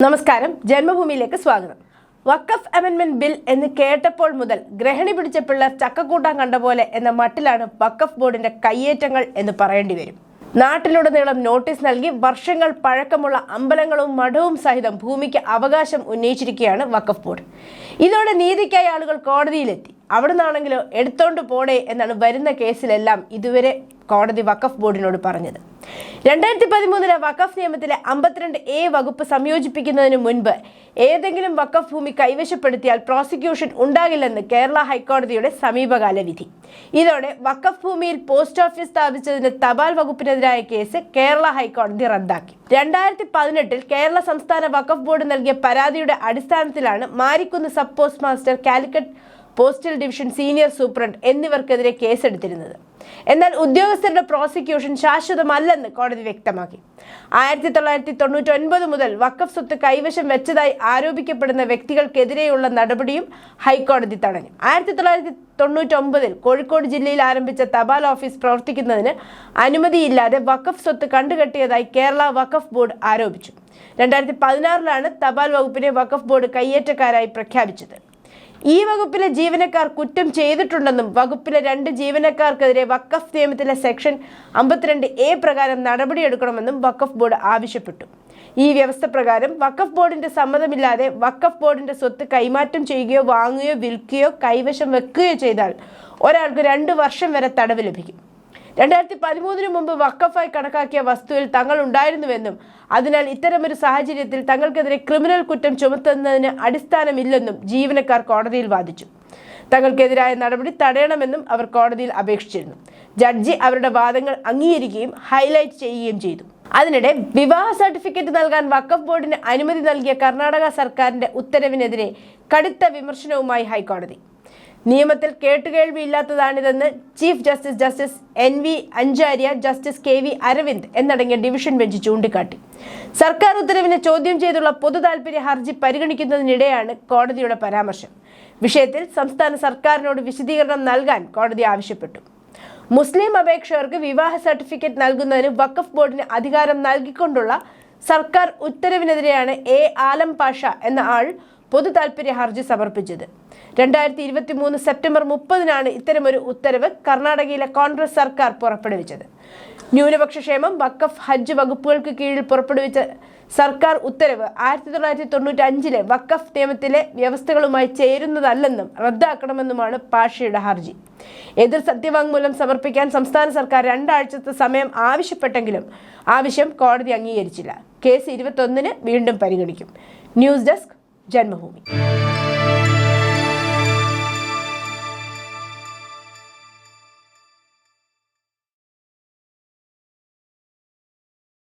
നമസ്കാരം. ജന്മഭൂമിയിലേക്ക് സ്വാഗതം. വക്കഫ് അമെൻമെന്റ് ബിൽ എന്ന് കേട്ടപ്പോൾ മുതൽ ഗ്രഹണി പിടിച്ച പിള്ളേർ ചക്കക്കൂട്ടാൻ കണ്ട പോലെ എന്ന മട്ടിലാണ് വക്കഫ് ബോർഡിന്റെ കയ്യേറ്റങ്ങൾ എന്ന് പറയേണ്ടി വരും. നാട്ടിലുടനീളം നോട്ടീസ് നൽകി വർഷങ്ങൾ പഴക്കമുള്ള അമ്പലങ്ങളും മഠവും സഹിതം ഭൂമിക്ക് അവകാശം ഉന്നയിച്ചിരിക്കുകയാണ് വക്കഫ് ബോർഡ്. ഇതോടെ നീതിക്കായി ആളുകൾ കോടതിയിലെത്തി. അവിടുന്നാണെങ്കിലോ എടുത്തോണ്ട് പോടേ എന്നാണ് വരുന്ന കേസിലെല്ലാം ഇതുവരെ കോടതി വഖഫ് ബോർഡിനോട് പറഞ്ഞത്. രണ്ടായിരത്തി പതിമൂന്നിലെ വഖഫ് നിയമത്തിലെ അമ്പത്തിരണ്ട് എ വകുപ്പ് സംയോജിപ്പിക്കുന്നതിന് മുൻപ് ഏതെങ്കിലും വഖഫ് ഭൂമി കൈവശപ്പെടുത്തിയാൽ പ്രോസിക്യൂഷൻ ഉണ്ടാകില്ലെന്ന് കേരള ഹൈക്കോടതിയുടെ സമീപകാല വിധി. ഇതോടെ വഖഫ് ഭൂമിയിൽ പോസ്റ്റ് ഓഫീസ് സ്ഥാപിച്ചതിന് തപാൽ വകുപ്പിനെതിരായ കേസ് കേരള ഹൈക്കോടതി റദ്ദാക്കി. രണ്ടായിരത്തി പതിനെട്ടിൽ കേരള സംസ്ഥാന വഖഫ് ബോർഡ് നൽകിയ പരാതിയുടെ അടിസ്ഥാനത്തിലാണ് Marikunnu sub post master Calicut postal division senior superintendent എന്നിവർക്കെതിരെ കേസെടുത്തിരുന്നത്. എന്നാൽ ഉദ്യോഗസ്ഥരുടെ പ്രോസിക്യൂഷൻ ശാശ്വതമല്ലെന്ന് കോടതി വ്യക്തമാക്കി. ആയിരത്തി തൊള്ളായിരത്തി തൊണ്ണൂറ്റി ഒൻപത് മുതൽ വക്കഫ് സ്വത്ത് കൈവശം വെച്ചതായി ആരോപിക്കപ്പെടുന്ന വ്യക്തികൾക്കെതിരെയുള്ള നടപടിയും ഹൈക്കോടതി തടഞ്ഞു. ആയിരത്തി തൊള്ളായിരത്തി തൊണ്ണൂറ്റൊമ്പതിൽ കോഴിക്കോട് ജില്ലയിൽ ആരംഭിച്ച തപാൽ ഓഫീസ് പ്രവർത്തിക്കുന്നതിന് അനുമതിയില്ലാതെ വക്കഫ് സ്വത്ത് കണ്ടുകെട്ടിയതായി കേരള വക്കഫ് ബോർഡ് ആരോപിച്ചു. രണ്ടായിരത്തി പതിനാറിലാണ് തപാൽ വകുപ്പിനെ വക്കഫ് ബോർഡ് കയ്യേറ്റക്കാരായി പ്രഖ്യാപിച്ചത്. ഈ വകുപ്പിലെ ജീവനക്കാർ കുറ്റം ചെയ്തിട്ടുണ്ടെന്നും വകുപ്പിലെ രണ്ട് ജീവനക്കാർക്കെതിരെ വക്കഫ് നിയമത്തിലെ സെക്ഷൻ അമ്പത്തിരണ്ട് എ പ്രകാരം നടപടിയെടുക്കണമെന്നും വക്കഫ് ബോർഡ് ആവശ്യപ്പെട്ടു. ഈ വ്യവസ്ഥ പ്രകാരം വക്കഫ് ബോർഡിന്റെ സമ്മതമില്ലാതെ വക്കഫ് ബോർഡിന്റെ സ്വത്ത് കൈമാറ്റം ചെയ്യുകയോ വാങ്ങുകയോ വിൽക്കുകയോ കൈവശം വെക്കുകയോ ചെയ്താൽ ഒരാൾക്ക് രണ്ട് വർഷം വരെ തടവ് ലഭിക്കും. രണ്ടായിരത്തി പതിമൂന്നിന് മുമ്പ് വക്കഫായി കണക്കാക്കിയ വസ്തുവിൽ തങ്ങൾ ഉണ്ടായിരുന്നുവെന്നും അതിനാൽ ഇത്തരമൊരു സാഹചര്യത്തിൽ തങ്ങൾക്കെതിരെ ക്രിമിനൽ കുറ്റം ചുമത്തുന്നതിന് അടിസ്ഥാനമില്ലെന്നും ജീവനക്കാർ കോടതിയിൽ വാദിച്ചു. തങ്ങൾക്കെതിരായ നടപടി തടയണമെന്നും അവർ കോടതിയിൽ അപേക്ഷിച്ചിരുന്നു. ജഡ്ജി അവരുടെ വാദങ്ങൾ അംഗീകരിക്കുകയും ഹൈലൈറ്റ് ചെയ്യുകയും ചെയ്തു. അതിനിടെ വിവാഹ സർട്ടിഫിക്കറ്റ് നൽകാൻ വഖഫ് ബോർഡിന് അനുമതി നൽകിയ കർണാടക സർക്കാരിന്റെ ഉത്തരവിനെതിരെ കടുത്ത വിമർശനവുമായി ഹൈക്കോടതി. നിയമത്തിൽ കേട്ടുകേൾവിയില്ലാത്തതാണിതെന്ന് chief justice justice N V Anjaria justice K V Aravind എന്നടങ്ങിയ division bench ചൂണ്ടിക്കാട്ടി. സർക്കാർ ഉത്തരവിനെ ചോദ്യം ചെയ്തുള്ള പൊതു താൽപര്യ ഹർജി പരിഗണിക്കുന്നതിനിടെയാണ് കോടതിയുടെ പരാമർശം. വിഷയത്തിൽ സംസ്ഥാന സർക്കാരിനോട് വിശദീകരണം നൽകാൻ കോടതി ആവശ്യപ്പെട്ടു. മുസ്ലിം അപേക്ഷകർക്ക് വിവാഹ സർട്ടിഫിക്കറ്റ് നൽകുന്നതിന് വഖഫ് ബോർഡിന് അധികാരം നൽകിക്കൊണ്ടുള്ള സർക്കാർ ഉത്തരവിനെതിരെയാണ് എ ആലം പാഷ എന്ന ആൾ പൊതു താൽപര്യ ഹർജി സമർപ്പിച്ചത്. രണ്ടായിരത്തി ഇരുപത്തി മൂന്ന് സെപ്റ്റംബർ മുപ്പതിനാണ് ഇത്തരമൊരു ഉത്തരവ് കർണാടകയിലെ കോൺഗ്രസ് സർക്കാർ പുറപ്പെടുവിച്ചത്. ന്യൂനപക്ഷ ക്ഷേമം വക്കഫ് ഹജ്ജ് വകുപ്പുകൾക്ക് കീഴിൽ പുറപ്പെടുവിച്ച സർക്കാർ ഉത്തരവ് ആയിരത്തി തൊള്ളായിരത്തി തൊണ്ണൂറ്റി അഞ്ചിലെ വക്കഫ് നിയമത്തിലെ വ്യവസ്ഥകളുമായി ചേരുന്നതല്ലെന്നും റദ്ദാക്കണമെന്നുമാണ് പാഷയുടെ ഹർജി. എതിർ സത്യവാങ്മൂലം സമർപ്പിക്കാൻ സംസ്ഥാന സർക്കാർ രണ്ടാഴ്ചത്തെ സമയം ആവശ്യപ്പെട്ടെങ്കിലും ആവശ്യം കോടതി അംഗീകരിച്ചില്ല. കേസ് ഇരുപത്തൊന്നിന് വീണ്ടും പരിഗണിക്കും. News desk Janmabhumi.